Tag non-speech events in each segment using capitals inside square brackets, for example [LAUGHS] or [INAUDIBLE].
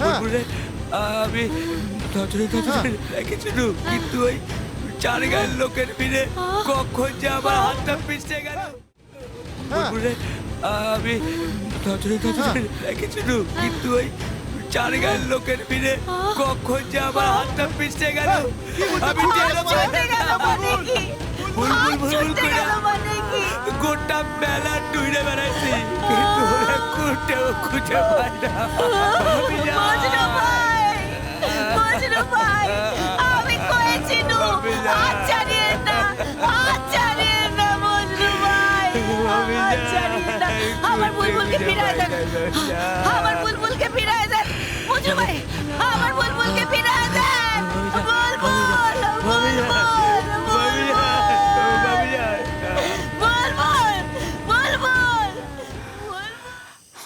হ্যাঁ। আমি নজরে নজরে রেখেছিল কিন্তু ওই চার গায়ের লোকের ভিড়ে কখন যে আমার হাতটা পিছিয়ে গেল। হ্যাঁ। আমি নজরে নজরে রেখেছিল কিন্তু ওই চার গায়ের লোকের ভিড়ে কখন যে আমার হাতটা পিছিয়ে গেল আমি টেরও পাইনি না। বুলবুল বুলবুল করে গোটা মেলা টুইরে বেড়াইছি। কিন্তু ওরা কোটেও খুঁজে পাই না মজনু ভাই মজনু ভাই আমি করেছিনু হাত ছাড়িয়ে না হাত ছাড়িয়ে না মজনু ভাই হাত ছাড়িয়ে না আমার বুলবুলকে ফিরায় দেন। [LAUGHS] আমার বুলবুলকে ফিরায় দেন। মজনু ভাই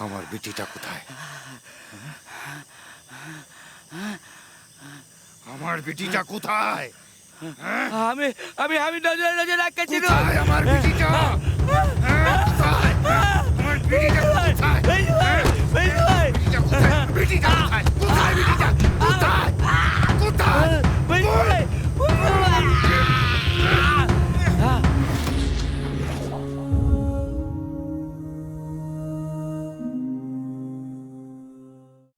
আমার বেটিটা কোথায় আমার বেটিটা কোথায় আমি আমি আমি নজরে নজরে রাখছি আমার বেটিটা হ্যাঁ? আমার বেটিটা কোথায় হ্যাঁ, বেটিটা কোথায়? বেটিটা